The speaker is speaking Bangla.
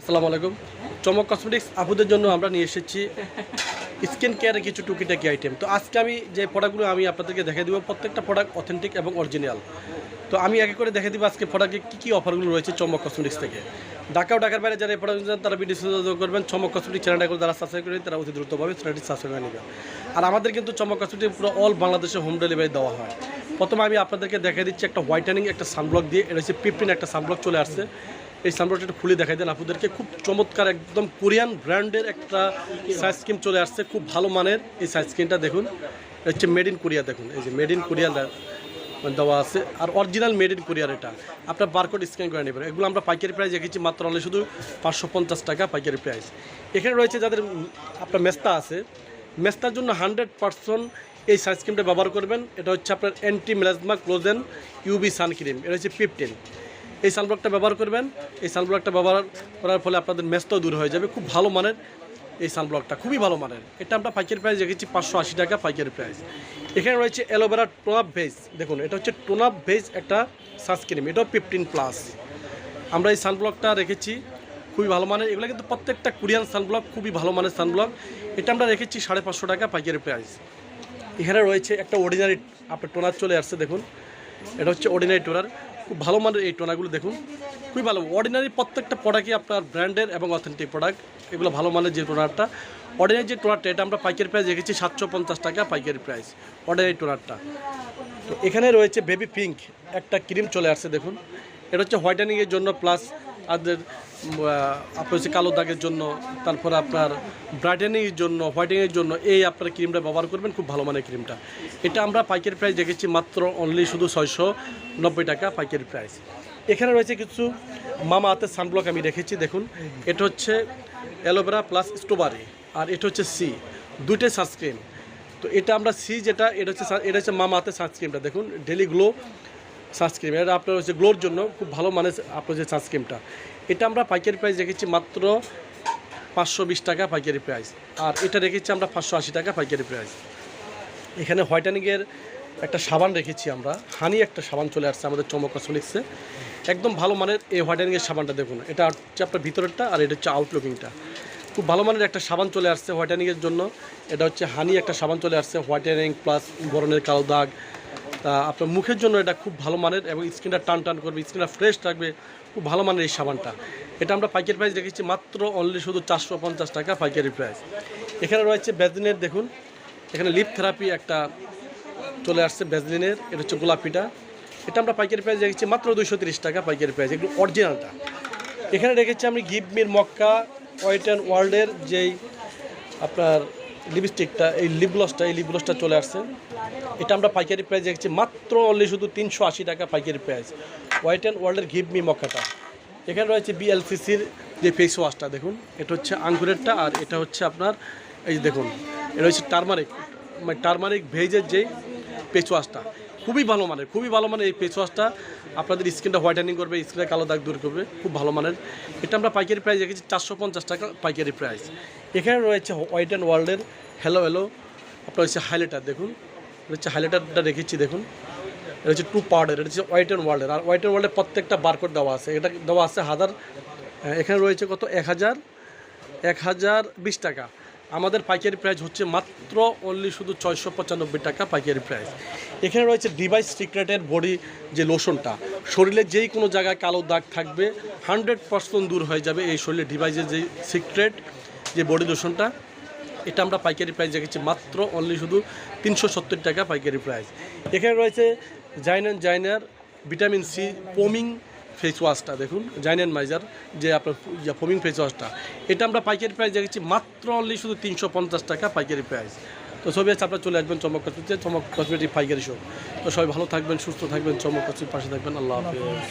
আসসালামু আলাইকুম। চমক কসমেটিক্স আপুদের জন্য আমরা নিয়ে এসেছি স্কিন কেয়ারের কিছু টুকিটাকি আইটেম তো আজকে আমি যে প্রোডাক্টগুলো আমি আপনাদেরকে দেখে দিব, প্রত্যেকটা প্রোডাক্ট অথেন্টিক এবং অরিজিনাল তো আমি একে করে দেখে দিব আজকে প্রোডাক্টে কী কী অফারগুলো রয়েছে চমক কসমেটিক্স থেকে। ঢাকা ও ঢাকার বাইরে যারা এই প্রোডাক্ট চান, তারা ভিডিও যোগাযোগ করবেন। চমক কসমেটিক চ্যানেলটা করে যারা সাবস্ক্রাইব করেন তারা অতি দ্রুতভাবে চ্যানেলটি সাবস্ক্রাইব করে নেবেন আর আমাদের কিন্তু চমক কসমেটিক পুরো অল বাংলাদেশে হোম ডেলিভারি দেওয়া হয়। প্রথমে আমি আপনাদেরকে দেখে দিচ্ছি একটা হোয়াইটেনিং একটা সানব্লক দিয়ে। এটা হচ্ছে একটা সানব্লক চলে আসছে। এই সানব্লকটা একটু খুলে দেখাই দেন আপনাদেরকে। খুব চমৎকার একদম কোরিয়ান ব্র্যান্ডের একটা সাইজ চলে আসছে, খুব ভালো মানের এই সাইজ স্কিনটা দেখুন। হচ্ছে মেড ইন কোরিয়া দেখুন, এই যে মেড ইন কোরিয়া দেওয়া আছে। আর অরিজিনাল মেড ইন কোরিয়ার এটা। আপনার বারকোড স্ক্যান করে নেবেন। এগুলো আমরা পাইকারি প্রাইস রেখেছি মাত্র অনলি শুধু পাঁচশো পঞ্চাশ টাকা পাইকারি প্রাইস এখানে রয়েছে যাদের আপনার মেস্তা আছে। মেস্তার জন্য হান্ড্রেড পার্সেন্ট এই সানস্ক্রিমটা ব্যবহার করবেন। এটা হচ্ছে আপনার অ্যান্টি মেলাজমা ক্লোজেন ইউবি সানক্রিম এটা হচ্ছে ফিফটিন এই সানব্লকটা ব্যবহার করবেন। এই সানব্লকটা ব্যবহার করার ফলে আপনাদের মেস্তাও দূর হয়ে যাবে। খুব ভালো মানের এই সানব্লকটা খুবই ভালো মানের। এটা আমরা পাইকারি প্রাইস রেখেছি পাঁচশো আশি টাকা পাইকারি প্রাইস এখানে রয়েছে অ্যালোভেরা টোনাপ ভেজ। দেখুন, এটা হচ্ছে টোনাপ ভেজ একটা সানস্ক্রিম এটাও ফিফটিন প্লাস আমরা এই সানব্লকটা রেখেছি, খুবই ভালো মানের। এগুলো কিন্তু প্রত্যেকটা কোরিয়ান সানব্লক খুবই ভালো মানের সানব্লক এটা আমরা রেখেছি সাড়ে পাঁচশো টাকা পাইকারি প্রাইস এখানে রয়েছে একটা অর্ডিনারি আপনার টোনার চলে আসছে, দেখুন। এটা হচ্ছে অর্ডিনারি টোনার। খুব ভালো মানের এই টোনাগুলো দেখুন। খুবই ভালো। অর্ডিনারি প্রত্যেকটা প্রোডাক্টই আপনার ব্র্যান্ডের এবং অথেন্টিক প্রোডাক্ট এগুলো ভালো মানের যে টোনারটা। অর্ডিনারি যে টোনারটা, এটা আমরা পাইকারি প্রাইস রেখেছি সাতশো পঞ্চাশ টাকা পাইকারি প্রাইস অর্ডিনারি টোনারটা। তো এখানে রয়েছে বেবি পিঙ্ক একটা ক্রিম চলে আসছে দেখুন। এটা হচ্ছে হোয়াইটেনিংয়ের জন্য প্লাস আপনাদের আপনার হচ্ছে কালো দাগের জন্য, তারপর আপনার ব্রাইটেনিংয়ের জন্য হোয়াইটেনিংয়ের জন্য এই আপনার ক্রিমটা ব্যবহার করবেন, খুব ভালো মানের ক্রিমটা এটা আমরা পাইকারি প্রাইস দেখেছি মাত্র অনলি শুধু ছয়শো নব্বই টাকা পাইকারি প্রাইস এখানে রয়েছে কিছু মামা হাতের সানব্লক আমি রেখেছি দেখুন। এটা হচ্ছে অ্যালোভেরা প্লাস স্ট্রবেরি, আর এটা হচ্ছে সি, দুইটাই সানস্ক্রিন তো এটা আমরা সি যেটা, এটা হচ্ছে এটা হচ্ছে মামা হাতের সানস্ক্রিমটা দেখুন। ডেলি গ্লো সানস্ক্রিম এটা আপনার হচ্ছে গ্লোর জন্য খুব ভালো মানের আপনার যে সানস্ক্রিমটা এটা আমরা পাইকারি প্রাইস রেখেছি মাত্র পাঁচশো বিশ টাকা পাইকারি প্রাইস আর এটা রেখেছি আমরা পাঁচশো আশি টাকা পাইকারি প্রাইস এখানে হোয়াইটানিংয়ের একটা সাবান রেখেছি আমরা। হানি একটা সাবান চলে আসছে আমাদের চমক কসমেটিক্সে একদম ভালো মানের এই হোয়াইটানিংয়ের সাবানটা দেখুন। এটা হচ্ছে আপনার ভিতরেরটা আর এটা হচ্ছে আউটলুকিংটা খুব ভালো মানের একটা সাবান চলে আসছে হোয়াইটানিংয়ের জন্য। এটা হচ্ছে হানি একটা সাবান চলে আসছে হোয়াইটানিং প্লাস বরণের কালো দাগ। আপনার মুখের জন্য এটা খুব ভালো মানের এবং স্কিনটা টান টান করবে, স্কিনটা ফ্রেশ থাকবে, খুব ভালো মানের এই সাবানটা। এটা আমরা পাইকারি প্রাইস রেখেছি মাত্র অনলি শুধু চারশো পঞ্চাশ টাকা পাইকারি প্রাইস এখানে রয়েছে ব্যাজলিনের দেখুন, এখানে লিপ থেরাপি একটা চলে আসছে ব্যাজলিনের এটা হচ্ছে গোলাপিটা। এটা আমরা পাইকারি প্রাইস রেখেছি মাত্র তিরিশ টাকা পাইকারি প্রাইস এগুলো অরিজিনালটা এখানে রেখেছি আমি গিভ মির মক্কা ওয়াইট অ্যান্ড ওয়ার্ল্ডের যেই আপনার লিপস্টিকটা, এই লিপ গ্লসটা এই লিপ গ্লসটা চলে আসছে। এটা আমরা পাইকারি প্রাইস দেখছি মাত্র অনলি শুধু তিনশো আশি টাকা পাইকারি প্রাইস। হোয়াইট অ্যান্ড ওয়ার্ল্ডের গিভ মি মক্কাটা। এখানে রয়েছে বিএলসিসির যে ফেস ওয়াশটা দেখুন। এটা হচ্ছে আঙ্গুরেরটা আর এটা হচ্ছে আপনার, এই যে দেখুন। এটা হচ্ছে টার্মারিক মানে টার্মারিক ভেজের যেই ফেস ওয়াশটা খুবই ভালো মানের, খুবই ভালো মানের এই ফেস ওয়াশটা আপনাদের স্কিনটা হোয়াইটেনিং করবে স্কিনের কালো দাগ দূর করবে, খুব ভালো মানের। এটা আমরা পাইকারি প্রাইস রেখেছি চারশো পঞ্চাশ টাকা পাইকারি প্রাইস এখানে রয়েছে হোয়াইট অ্যান্ড ওয়ার্ল্ডের হ্যালো হ্যালো আপনার হচ্ছে হাইলাইটার দেখুন। হচ্ছে হাইলাইটারটা রেখেছি, দেখুন। এটা হচ্ছে টু পাউডার এটা হচ্ছে হোয়াইট অ্যান্ড ওয়ার্ল্ডের আর হোয়াইট অ্যান্ড ওয়ার্ল্ডের প্রত্যেকটা বারকোড দেওয়া আছে। এটা দেওয়া আছে হাজার এখানে রয়েছে কত? এক হাজার এক হাজার বিশ টাকা। আমাদের পাইকারি প্রাইস হচ্ছে মাত্র অনলি শুধু ছয়শো পঁচানব্বই টাকা পাইকারি প্রাইস এখানে রয়েছে ডিভাইস সিক্রেটের বডি যে লোশনটা শরীরে যেই কোনো জায়গায় কালো দাগ থাকবে হান্ড্রেড পার্সেন্ট দূর হয়ে যাবে এই শরীরের ডিভাইসের যে সিক্রেট যে বডি লোশনটা এটা আমরা পাইকারি প্রাইস রেখেছি মাত্র অনলি শুধু তিনশো সত্তর টাকা পাইকারি প্রাইস এখানে রয়েছে জাইনান জাইনার ভিটামিন সি পোমিং ফেস ওয়াশটা দেখুন জাইনেন মাইজার যে আপনার ফোমিং ফেস ওয়াশটা এটা আমরা পাইকারি প্রাইস দেখেছি মাত্র অনলি শুধু তিনশো পঞ্চাশ টাকা পাইকারি প্রাইস তো সবই আছে, আপনারা চলে আসবেন চমক কসমেটিক চমক কসমেটিক পাইকারি শো তো সবাই ভালো থাকবেন, সুস্থ থাকবেন, চমক কসমেটিক পাশে থাকবেন, আল্লাহ হাফিজ।